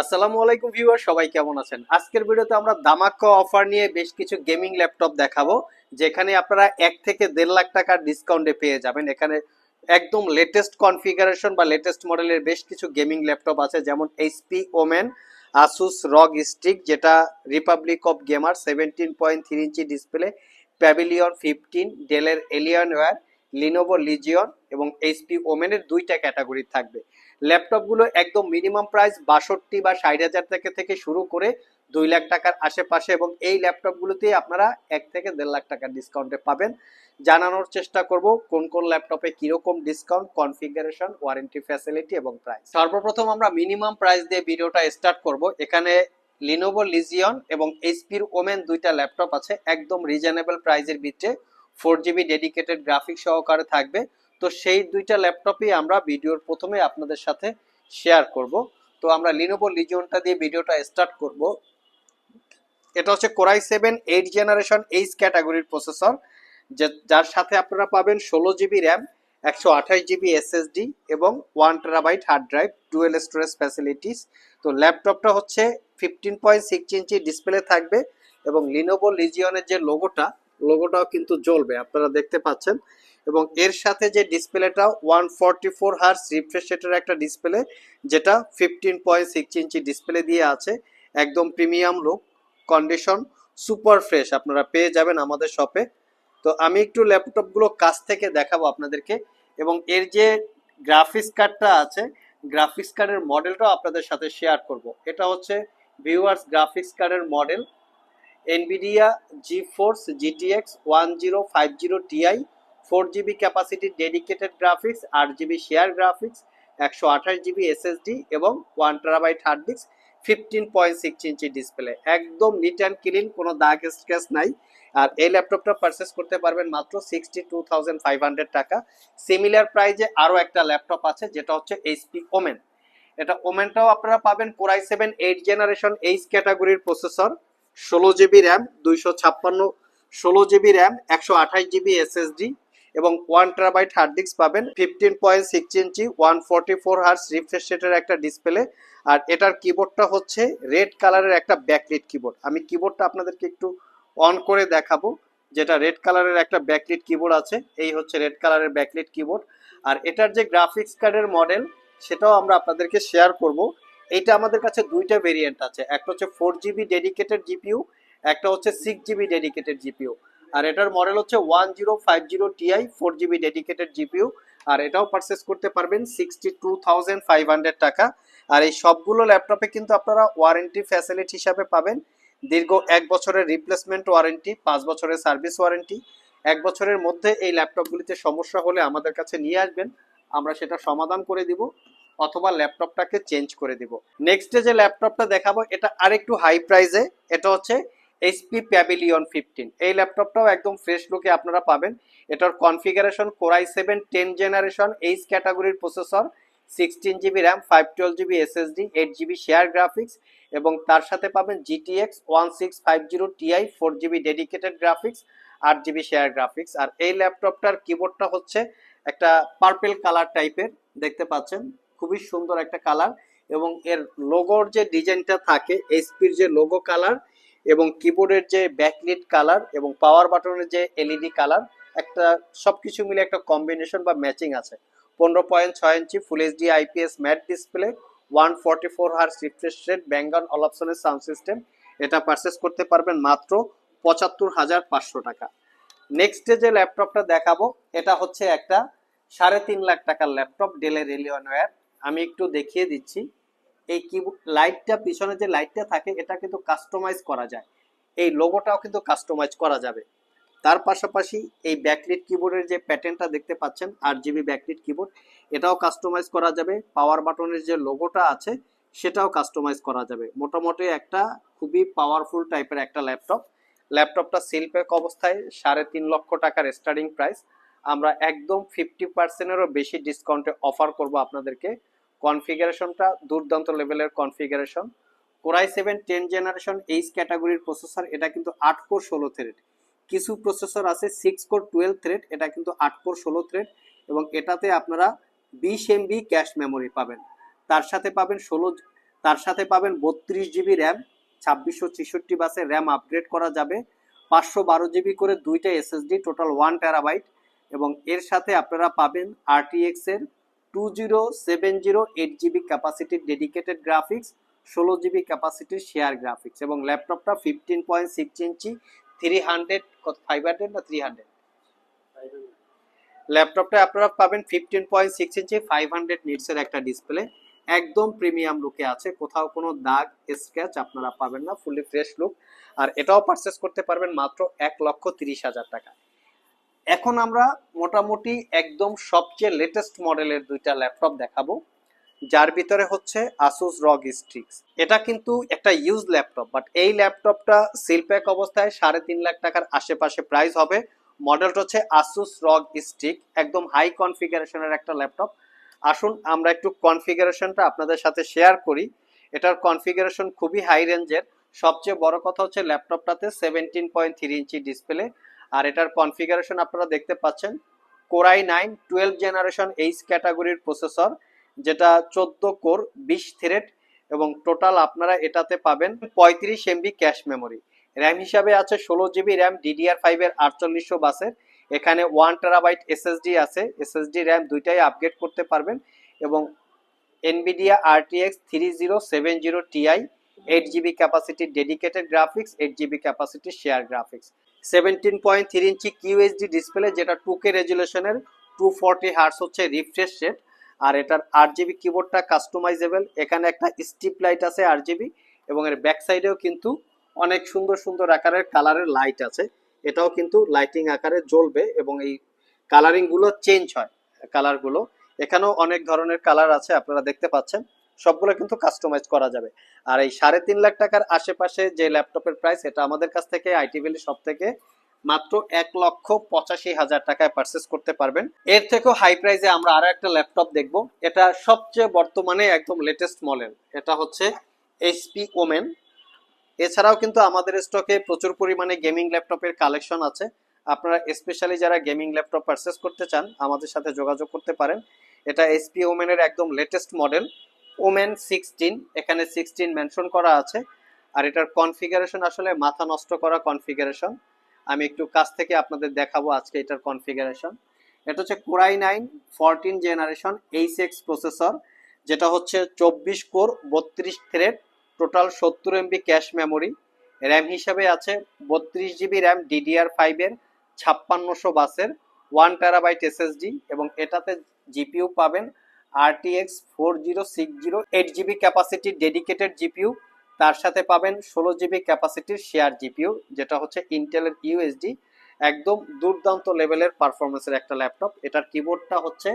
আসসালামু আলাইকুম ভিউয়ার, সবাই কেমন আছেন? আজকের ভিডিওতে আমরা দামাক্কা অফার নিয়ে বেশ কিছু গেমিং ল্যাপটপ দেখাবো, যেখানে আপনারা এক থেকে দেড় লাখ টাকার ডিসকাউন্টে পেয়ে যাবেন। এখানে একদম লেটেস্ট কনফিগারেশন বা লেটেস্ট মডেলের বেশ কিছু গেমিং ল্যাপটপ আছে, যেমন HP Omen Asus ROG Strix যেটা republic of gamer seventeen point three inch display pavilion fifteen ডেলের এলিয়ন ওয়্যার লিনোভো লিজিয়ন এবং এইচপি ওমেনের দুইটা ক্যাটাগরি থাকবে। ল্যাপটপগুলো একদম মিনিমাম প্রাইস বাষট্টি বা ষাট হাজার থেকে থেকে শুরু করে দুই লাখ টাকার আশেপাশে এবং এই ল্যাপটপগুলোতে আপনারা এক থেকে দেড় লাখ টাকার ডিসকাউন্টে পাবেন। জানানোর চেষ্টা করব কোন কোন ল্যাপটপে কীরকম ডিসকাউন্ট কনফিগারেশন ওয়ারেন্টি ফ্যাসিলিটি এবং প্রাইস সর্বপ্রথম আমরা মিনিমাম প্রাইস দিয়ে ভিডিওটা স্টার্ট করব। এখানে লিনোভো লিজিয়ন এবং এইচপির ওমেন দুইটা ল্যাপটপ আছে, একদম রিজনেবল প্রাইসের ভিতরে। ফোর জিবি ডেডিকেটেড গ্রাফিক সহকারে থাকবে। তো সেই দুইটা ল্যাপটপই আমরা ভিডিওর প্রথমে আপনাদের সাথে শেয়ার করব। তো আমরা লিনোভো লিজিয়নটা দিয়ে ভিডিওটা স্টার্ট করব। এটা হচ্ছে core i seven eight generation H ক্যাটাগরির প্রসেসর যার সাথে আপনারা পাবেন ষোলো জিবি র্যাম একশো আঠাশ জিবি এসএসডি এবং one terabyte hard drive dual storage facilities তো ল্যাপটপটা হচ্ছে fifteen point six inch display থাকবে এবং লিনোভো লিজিয়নের যে লোগোটা লোগোটাও কিন্তু জ্বলবে, আপনারা দেখতে পাচ্ছেন। এবং এর সাথে যে ডিসপ্লেটা one forty four hertz refresh রেটের একটা ডিসপ্লে, যেটা fifteen point six inch display দিয়ে আছে, একদম premium look condition super fresh আপনারা পেয়ে যাবেন আমাদের শপে তো আমি একটু ল্যাপটপগুলো কাছ থেকে দেখাবো আপনাদেরকে এবং এর যে গ্রাফিক্স কার্ডটা আছে গ্রাফিক্স কার্ডের মডেলটাও আপনাদের সাথে শেয়ার করব। এটা হচ্ছে ভিউয়ার্স গ্রাফিক্স কার্ডের model Nvidia GeForce GTX one zero five zero Ti four GB ক্যাপাসিটির dedicated graphics আট জিবি শেয়ার গ্রাফিক্স একশো আঠাশ জিবি এসএসডি এবং one terabyte hard disk fifteen point six inch display একদম নিট অ্যান্ড ক্লিন কোনো দাগ scratch নাই। আর এই ল্যাপটপটা পারচেস করতে পারবেন মাত্র sixty two thousand five hundred টাকা। সিমিলার প্রাইজে আরও একটা ল্যাপটপ আছে, যেটা হচ্ছে এইচপি ওমেন এটা ওমেনটাও আপনারা পাবেন core i seven eight generation H ক্যাটাগরির প্রসেসর ষোলো জিবি র্যাম দুইশো ছাপ্পান্ন, ষোলো জিবি র্যাম একশো আঠাশ জিবি এসএসডি এবং ওয়ান টেরাবাইট হার্ড ডিস্ক পাবেন। Fifteen point six inch one forty four hertz refresh রেটের একটা ডিসপ্লে আর এটার কিবোর্ডটা হচ্ছে রেড কালারের একটা ব্যাকলিট কিবোর্ড আমি কিবোর্ডটা আপনাদেরকে একটু অন করে দেখাবো, যেটা রেড কালারের একটা ব্যাকলিট কিবোর্ড আছে। এই হচ্ছে রেড কালারের ব্যাকলিট কিবোর্ড আর এটার যে গ্রাফিক্স কার্ডের মডেল সেটাও আমরা আপনাদেরকে শেয়ার করব। এইটা আমাদের কাছে দুইটা ভেরিয়েন্ট আছে। একটা হচ্ছে ফোর জিবি ডেডিকেটেড জিপিইউ একটা হচ্ছে সিক্স জিবি ডেডিকেটেড জিপিইউ আর এটার মডেল হচ্ছে one zero five zero Ti four GB dedicated GPU আর এটাও পারচেস করতে পারবেন sixty two thousand five hundred টাকা। আর এই সবগুলো ল্যাপটপে কিন্তু আপনারা ওয়ারেন্টি ফ্যাসিলিটি হিসাবে পাবেন। দীর্ঘ এক বছরের রিপ্লেসমেন্ট ওয়ারেন্টি পাঁচ বছরের সার্ভিস ওয়ারেন্টি এক বছরের মধ্যে এই ল্যাপটপগুলিতে সমস্যা হলে আমাদের কাছে নিয়ে আসবেন। আমরা সেটা সমাধান করে দিব অথবা ল্যাপটপটাকে চেঞ্জ করে দিব। নেক্সট ডে যে ল্যাপটপটা দেখাবো, এটা আরেকটু হাই প্রাইসে এটা হচ্ছে এইচপি প্যাভিলিয়ন ফিফটিন এই ল্যাপটপটাও একদম ফ্রেশ লুকে আপনারা পাবেন। এটার configuration core i seven ten generation H ক্যাটাগরির processor sixteen GB RAM five twelve GB SSD eight GB share graphics এবং তার সাথে পাবেন GTX one six five zero TI four GB dedicated graphics আট জিবি শেয়ার গ্রাফিক্স আর এই ল্যাপটপটার কিবোর্ডটা হচ্ছে একটা পার্পেল কালার টাইপের দেখতে পাচ্ছেন? খুবই সুন্দর একটা কালার এবং এর লোগোর যে ডিজাইনটা থাকে এইচপির যে লোগো কালার এবং কিবোর্ডের যে ব্যাকলিট কালার এবং পাওয়ার বাটনের যে এলইডি কালার একটা সবকিছু মিলে একটা কম্বিনেশন বা ম্যাচিং আছে। পনেরো পয়েন্ট ছয় inch full HD IPS matte display one forty four hertz refresh rate Bang and অলাপসনের sound system এটা পারচেস করতে পারবেন মাত্র পঁচাত্তর হাজার পাঁচশো টাকা। নেক্সট যে ল্যাপটপটা দেখাবো, এটা হচ্ছে একটা সাড়ে তিন লাখ টাকার ল্যাপটপ ডেলের এলিয়নওয়্যার আমি একটু দেখিয়ে দিচ্ছি। এই কিবোর্ড লাইটটা পিছনে যে লাইটটা থাকে, এটা কিন্তু কাস্টমাইজ করা যায়। এই লোগোটাও কিন্তু কাস্টমাইজ করা যাবে। তার পাশাপাশি এই ব্যাকলিট কিবোর্ডের যে প্যাটার্নটা দেখতে পাচ্ছেন আট জিবি ব্যাকলিট কিবোর্ড এটাও কাস্টমাইজ করা যাবে। পাওয়ার বাটনের যে লোগোটা আছে, সেটাও কাস্টমাইজ করা যাবে। মোটামুটি একটা খুবই পাওয়ারফুল টাইপের একটা ল্যাপটপ ল্যাপটপটা সিলপ্যাক অবস্থায় সাড়ে তিন লক্ষ টাকার স্টার্টিং প্রাইস আমরা একদম ফিফটি পার্সেন্টেরও বেশি ডিসকাউন্টে অফার করব আপনাদেরকে। কনফিগারেশনটা দুর্দান্ত লেভেলের configuration. Core i seven ten generation H ক্যাটাগরির প্রসেসর এটা কিন্তু আট কোর ষোলো থ্রেড কিছু প্রসেসর আছে সিক্স কোর টুয়েলভ থ্রেড এটা কিন্তু আট কোর ষোলো থ্রেড এবং এটাতে আপনারা বিশ এমবি ক্যাশ মেমোরি পাবেন। তার সাথে পাবেন ষোলো, তার সাথে পাবেন বত্রিশ জিবি র্যাম ছাব্বিশশো ছেষট্টি বাসে র্যাম আপগ্রেড করা যাবে। পাঁচশো বারো জিবি করে দুইটা এসএসডি টোটাল ওয়ান টেরাবাইট এবং এর সাথে আপনারা পাবেন আরটিএক্স এর two zero seven zero eight GB ক্যাপাসিটির dedicated graphics ষোলো জিবি শেয়ার গ্রাফিক্স এবং ল্যাপটপটা fifteen point six inch three hundred five hundred না থ্রি হান্ড্রেড ল্যাপটপটা আপনারা পাবেন fifteen point six inch five hundred নিটসের একটা ডিসপ্লে একদম প্রিমিয়াম লুকে আছে, কোথাও কোনো দাগ স্ক্র্যাচ আপনারা পাবেন না ফুলি ফ্রেশ লুক আর এটাও পারচেস করতে পারবেন মাত্র এক লক্ষ তিরিশ হাজার টাকা এখন আমরা মোটামুটি একদম সবচেয়ে লেটেস্ট মডেলের দুইটা ল্যাপটপ দেখাবো, যার ভিতরে হচ্ছে আসুস রগ স্ট্রিক্স এটা কিন্তু একটা ইউজ ল্যাপটপ বাট এই ল্যাপটপটা সিলপ্যাক অবস্থায় সাড়ে তিন লাখ টাকার আশেপাশে প্রাইস হবে। মডেলটা হচ্ছে আসুস রগ স্টিক একদম হাই কনফিগারেশনের একটা ল্যাপটপ আসুন, আমরা একটু কনফিগারেশনটা আপনাদের সাথে শেয়ার করি। এটার কনফিগারেশন খুবই হাই রেঞ্জের সবচেয়ে বড় কথা হচ্ছে ল্যাপটপটাতে seventeen point three inch display আর এটার কনফিগারেশন আপনারা দেখতে পাচ্ছেন। Core i nine twelve generation H ক্যাটাগরির প্রসেসর যেটা চোদ্দ কোর বিশ থ্রেড এবং টোটাল আপনারা এটাতে পাবেন পঁয়ত্রিশ এমবি ক্যাশ মেমোরি র্যাম হিসাবে আছে ষোলো জিবি র্যাম ডিডিআর ফাইভের আটচল্লিশশো বাসের। এখানে ওয়ান টেরাবাইট এসএসডি আছে। এসএসডি র্যাম দুইটাই আপগ্রেড করতে পারবেন এবং Nvidia RTX three zero seven zero TI eight GB ক্যাপাসিটির dedicated graphics eight GB ক্যাপাসিটির share graphics seventeen point three inch QSD display যেটা টু কে রেজুলেশনের টু ফর্টি হার্স হচ্ছে refresh rate আর এটার আট জিবি কিবোর্ডটা কাস্টমাইজেবল এখানে একটা স্টিপ লাইট আছে আট জিবি এবং এর ব্যাক সাইডেও কিন্তু অনেক সুন্দর সুন্দর আকারের কালারের লাইট আছে। এটাও কিন্তু লাইটিং আকারে জ্বলবে, এবং এই কালারিংগুলো চেঞ্জ হয় কালারগুলো এখানেও অনেক ধরনের কালার আছে, আপনারা দেখতে পাচ্ছেন। সবগুলো কিন্তু কাস্টমাইজ করা যাবে। আর এই সাড়ে তিন লাখ টাকার আশেপাশে যে ল্যাপটপের প্রাইস এটা আমাদের কাছ থেকে আইটি ভ্যালি সব থেকে মাত্র এক লক্ষ পঁচাশি হাজার টাকায় পারচেস করতে পারবেন। এর থেকেও হাই প্রাইসে আমরা আরও একটা ল্যাপটপ দেখব। এটা সবচেয়ে বর্তমানে একদম লেটেস্ট মডেল এটা হচ্ছে এইচপি ওমেন এছাড়াও কিন্তু আমাদের স্টকে প্রচুর পরিমাণে গেমিং ল্যাপটপের কালেকশন আছে। আপনারা স্পেশালি যারা গেমিং ল্যাপটপ পারচেস করতে চান, আমাদের সাথে যোগাযোগ করতে পারেন। এটা এসপি ওমেনের একদম লেটেস্ট মডেল ওমেন সিক্সটিন, এখানে সিক্সটিন মেনশন করা আছে, আর এটার কনফিগারেশন আসলে মাথা নষ্ট করা কনফিগারেশন। আমি একটু কাছ থেকে আপনাদের দেখাবো আজকে এটার কনফিগারেশন। এটা হচ্ছে core i nine fourteen generation H X processor, যেটা হচ্ছে চব্বিশ কোর, বত্রিশ থ্রেড, টোটাল সত্তর এমবি ক্যাশ মেমোরি। র্যাম হিসাবে আছে বত্রিশ জিবি র্যাম ডিডিআর ফাইভের ছাপ্পান্নশো বাসের, ওয়ান টেরাবাইট এসএসডি, এবং এটাতে জিপিইউ পাবেন জিরো এইট জিবি ক্যাপাসিটির ডেডিকেটেড জিপিইউ তার সাথে পাবেন ষোলো জিবি ক্যাপাসিটির শেয়ার জিপিইউ যেটা হচ্ছে ইন্টেলের ইউএসডি একদম দুর্দান্ত লেভেলের পারফরমেন্সের একটা ল্যাপটপ এটার কিবোর্ডটা হচ্ছে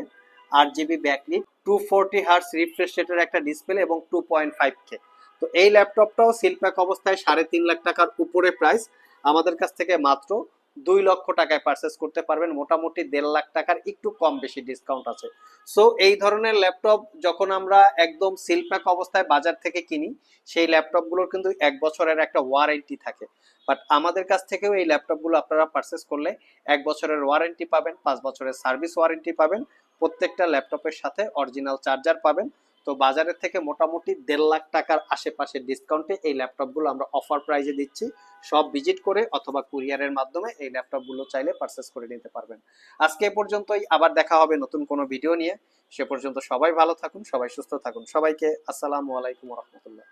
আট GB backlit two forty hertz refresh রেটের একটা ডিসপ্লে এবং টু পয়েন্ট ফাইভ কে তো এই ল্যাপটপটাও সিলপ্যাক অবস্থায় সাড়ে তিন লাখ টাকার উপরে প্রাইস আমাদের কাছ থেকে মাত্র দুই লক্ষ টাকায় পারচেস করতে পারবেন। মোটামুটি দেড় লাখ টাকার একটু কম বেশি ডিসকাউন্ট আছে। সো এই ধরনের ল্যাপটপ যখন আমরা একদম সিলপ্যাক অবস্থায় বাজার থেকে কিনি, সেই ল্যাপটপগুলোর কিন্তু এক বছরের একটা ওয়ারেন্টি থাকে। বাট আমাদের কাছ থেকেও এই ল্যাপটপগুলো আপনারা পারচেস করলে এক বছরের ওয়ারেন্টি পাবেন, পাঁচ বছরের সার্ভিস ওয়ারেন্টি পাবেন। প্রত্যেকটা ল্যাপটপের সাথে অরিজিনাল চার্জার পাবেন। তো বাজারের থেকে মোটামুটি দেড় লাখ টাকার আশেপাশে ডিসকাউন্টে এই ল্যাপটপগুলো আমরা অফার প্রাইজে দিচ্ছি। সব ভিজিট করে অথবা কুরিয়ারের মাধ্যমে এই ল্যাপটপগুলো চাইলে পারচেস করে নিতে পারবেন। আজকে এ পর্যন্তই, আবার দেখা হবে নতুন কোনো ভিডিও নিয়ে। সে পর্যন্ত সবাই ভালো থাকুন, সবাই সুস্থ থাকুন। সবাইকে আসসালামু আলাইকুম রহমতুল্লাহ।